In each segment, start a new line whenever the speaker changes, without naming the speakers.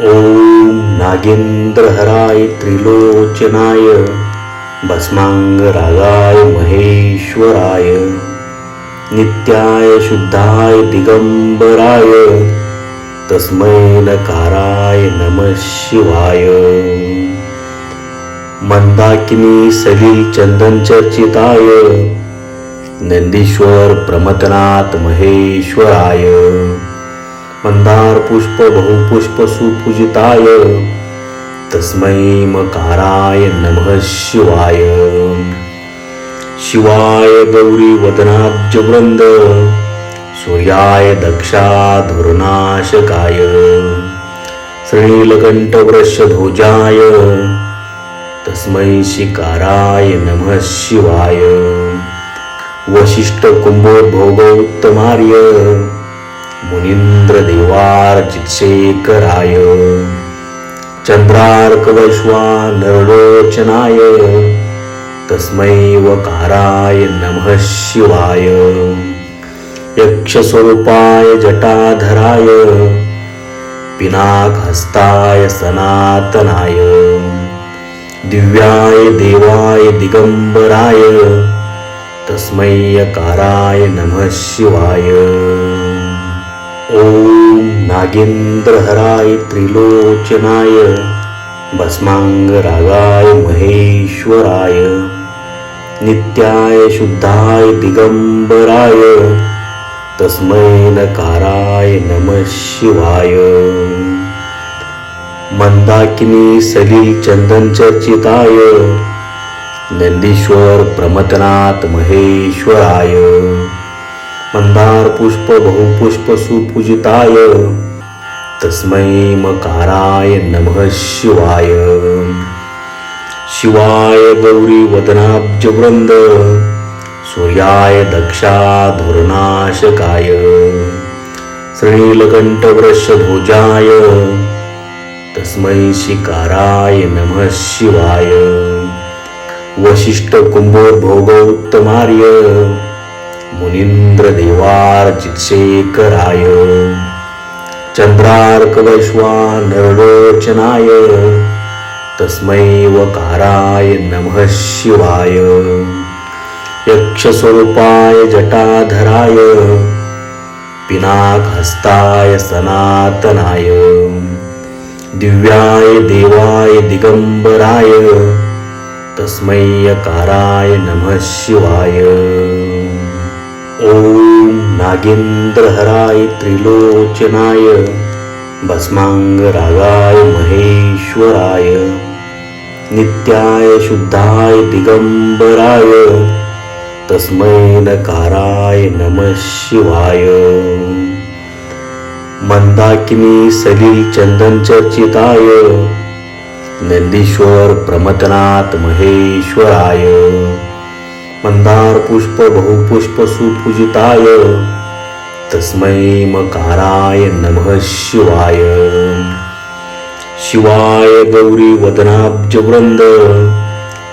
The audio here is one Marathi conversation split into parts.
ओम नागेंद्रहराय त्रिलोचनाय भस्मांगरागाय महेश्वराय नित्याय शुद्धाय दिगंबराय तस्मै नकाराय नमः शिवाय। मंदाकिनी सलील चंदन चर्चिताय नंदीश्वर प्रमथनाथ महेश्वराय। मंदार पुष्प बहुपुष्प सुपूजिताय। तस्मै मकाराय नमः शिवाय। शिवाय गौरी वदनाब्ज वृंद सूर्याय दक्षाधुरनाशकाय। श्रीलकण्ठवृषध्वजाय तस्मै शिकाराय नमः शिवाय। वसिष्ठकुम्भोद्भोगोत्तमार्य कुंभोद्भोगोत्तमार्य मुनींद्र देवार्चितशेखराय चंद्रार्कवैश्वा नरलोचनाय तस्मै वकाराय नमः शिवाय यक्षस्वरूपाय जटाधराय पिनाकहस्ताय सनातनाय दिव्याय देवाय दिगंबराय तस्मै यकाराय नमः शिवाय। ॐ नागेंद्रहराय त्रिलोचनाय भस्मांगरागाय महेश्वराय नित्याय शुद्धाय दिगंबराय तस्मै नकाराय नमः शिवाय। मंदाकिनी सलील चंदन चर्चिताय नंदीश्वर प्रमथनाथ महेश्वराय। मंदार पुष्प बहुपुष्प सुपूजिताय। तस्मै मकाराय नमः शिवाय। शिवाय गौरी वदनाब्ज वृंद सूर्याय दक्षाधुर्नाशकाय। श्रीलकंठवृषध्वजाय तस्मै शिकाराय नमः शिवाय। वशिष्ठ कुंभोद्भोगोत्तमार्य मुनींद्र चंद्रार्क चंद्रार्कवैश्वा नरलोचनाय तस्मै वकाराय नमः शिवाय यक्षस्वरूपाय जटाधराय पिनाकहस्ताय सनातनाय दिव्याय देवाय दिगंबराय तस्मै यकाराय नमः शिवाय। ॐ नागेंद्रहराय त्रिलोचनाय भस्मांगरागाय महेश्वराय नित्याय शुद्धाय दिगंबराय तस्मै नकाराय नमः शिवाय। मंदाकिनी सलील चंदन चर्चिताय नंदीश्वर प्रमथनाथ महेश्वराय। मंदार पुष्प बहुपुष्प सुपूजिताय। तस्मै मकाराय नमः शिवाय। शिवाय गौरी वदनाब्ज वृंद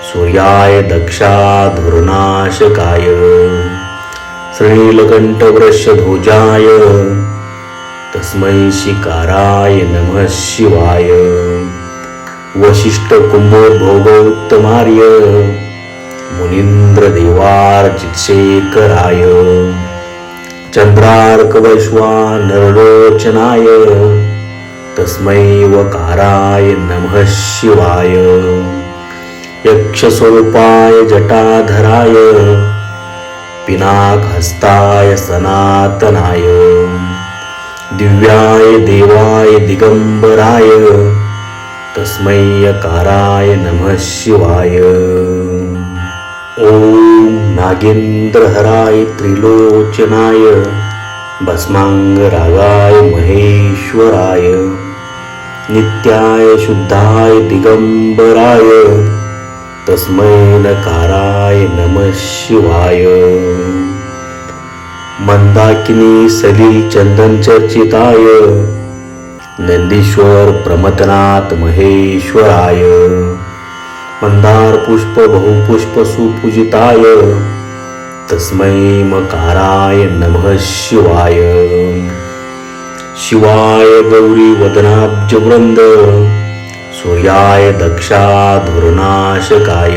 सूर्याय दक्षाधुरनाशकाय। श्रीलकण्ठवृषध्वजाय तस्मै शिकाराय नमः शिवाय। वशिष्ठ कुंभोद्भोगोत्तमार्य मुनींद्र देवार्चितशेखराय चंद्रार्कवैश्वा नरलोचनाय तस्मै वकाराय नमः शिवाय यक्षस्वरूपाय जटाधराय पिनाकहस्ताय सनातनाय दिव्याय देवाय दिगंबराय तस्मै यकाराय नमः शिवाय। ॐ नागेंद्रहराय त्रिलोचनाय भस्मांगरागाय महेश्वराय नित्याय शुद्धाय दिगंबराय तस्मै नकाराय नमः शिवाय। मंदाकिनी सलील चंदन चर्चिताय नंदीश्वर प्रमथनाथ महेश्वराय। मंदार पुष्प बहुपुष्प सुपूजिताय। तस्मै मकाराय नमः शिवाय। शिवाय गौरी वदनाब्जवृंद सूर्याय दक्षाधुरनाशकाय।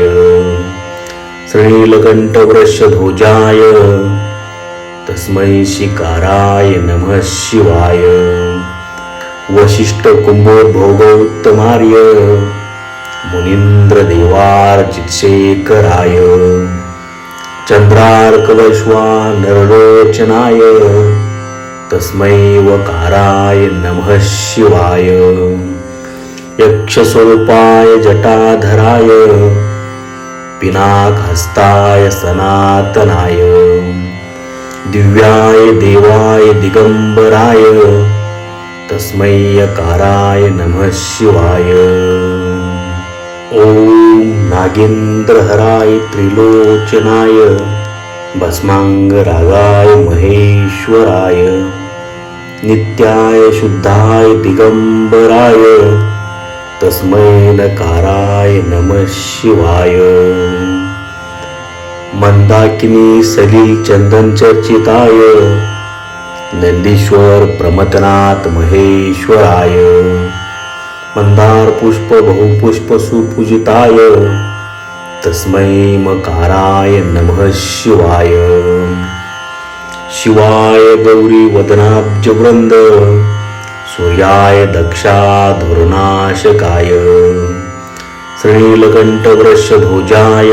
श्रीलकण्ठवृषध्वजाय तस्मै शिकाराय नमः शिवाय। वसिष्ठकुम्भोद्भोगोत्तमार्य कुंभोद्भोगोत्तमार्य मुनींद्र देवार्चितशेखराय चंद्रार्कवैश्वा नरलोचनाय तस्मै वकाराय नमः शिवाय यक्षस्वरूपाय जटाधराय पिनाकहस्ताय सनातनाय दिव्याय देवाय दिगंबराय तस्मै यकाराय नमः शिवाय। ओम नागेंद्रहराय त्रिलोचनाय भस्मांगरागाय महेश्वराय नित्याय शुद्धाय दिगंबराय तस्मै नकाराय नमः शिवाय। मंदाकिनी सलील चंदन चर्चिताय नंदीश्वर प्रमथनाथ महेश्वराय। मंदार पुष्प बहुपुष्प सुपूजिताय। तस्मै मकाराय नमः शिवाय। शिवाय गौरी वदनाब्जवृंद सूर्याय दक्षाधुरनाशकाय। श्रीलकण्ठवृषध्वजाय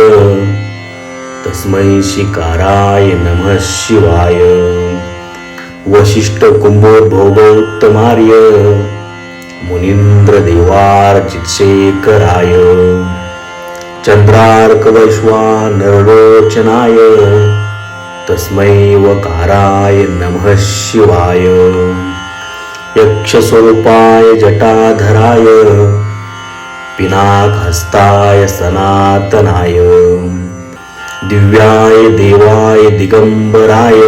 तस्मै शिकाराय नमः शिवाय। वसिष्ठकुम्भोद्भोगोत्तमार्य कुंभोद्भोगोत्तमार्य मुनींद्र देवार्चितशेखराय चंद्रार्कवैश्वा नरलोचनाय तस्मै वकाराय नमः शिवाय यक्षस्वरूपाय जटाधराय पिनाकहस्ताय सनातनाय दिव्याय देवाय दिगंबराय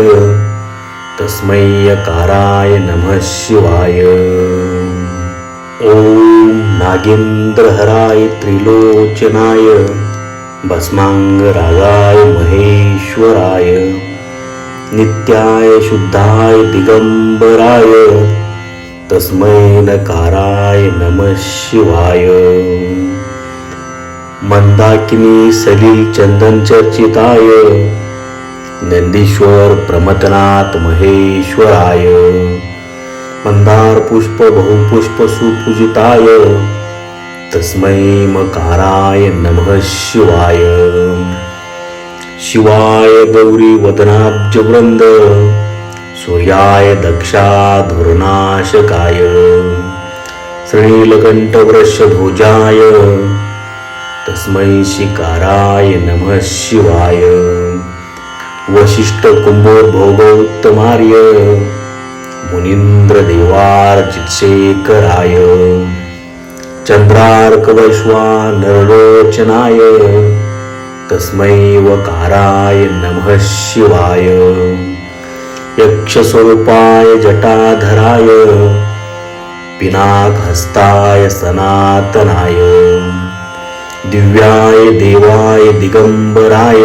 तस्मै यकाराय नमः शिवाय। ॐ नागेंद्रहराय त्रिलोचनाय भस्मांगरागाय महेश्वराय नित्याय शुद्धाय दिगंबराय तस्मै नकाराय नमः शिवाय। मंदाकिनी सलील चंदन चर्चिताय नंदीश्वर प्रमथनाथ महेश्वराय। मंदार पुष्प बहुपुष्प सुपूजिताय। तस्मै मकाराय नमः शिवाय। शिवाय गौरी वदनाब्जवृंद सूर्याय दक्षाधुरनाशकाय। श्रीलकंठवृषध्वजाय तस्मै शिकाराय नमः शिवाय। वसिष्ठकुम्भोद्भोगोत्तमार्य कुंभोद्भोगोत्तमार्य मुनींद्र देवार्चितशेखराय चंद्रार्कवैश्वा नरलोचनाय तस्मै वकाराय नमः शिवाय यक्षस्वरूपाय जटाधराय पिनाकहस्ताय सनातनाय दिव्याय देवाय दिगंबराय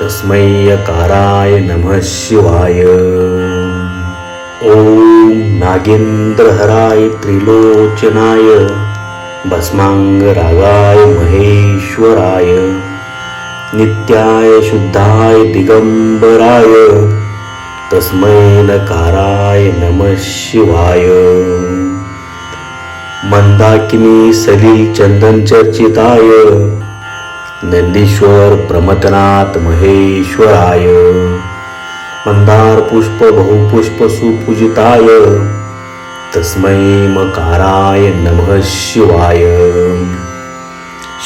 तस्मै यकाराय नमः शिवाय। ओम नागेंद्रहराय त्रिलोचनाय भस्मांगरागाय महेश्वराय नित्याय शुद्धाय दिगंबराय तस्मै नकाराय नमः शिवाय। मंदाकिनी सलील चंदन चर्चिताय नंदीश्वर प्रमथनाथ महेश्वराय। मंदार पुष्प बहुपुष्प सुपूजिताय। तस्मै मकाराय नमः शिवाय।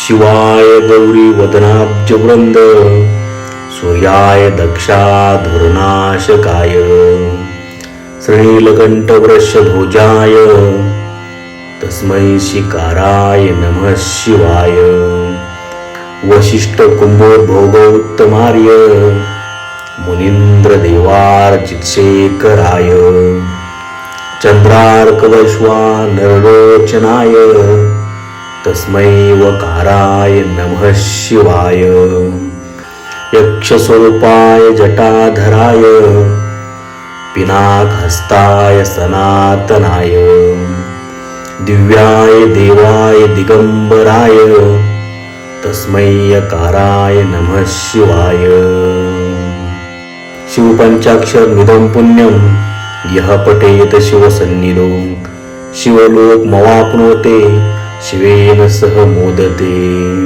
शिवाय गौरी वदनाब्जवृंद सूर्याय दक्षाधुरनाशकाय। श्रीलकण्ठवृषध्वजाय तस्मै शिकाराय नमः शिवाय। वशिष्ठ कुंभोद्भोगोत्तमार्य मुनींद्र देवार्चितशेखराय चंद्रार्कवैश्वा नरलोचनाय तस्मै वकाराय नमः शिवाय यक्षस्वरूपाय जटाधराय पिनाकहस्ताय सनातनाय दिव्याय देवाय दिगंबराय तस्मै यकाराय नमः शिवाय। शिवपंचाक्षर निधम पुण्यम यः पठेत शिवसन्निधो शिवलोक मवाप्नोते शिवेन सह मोदते।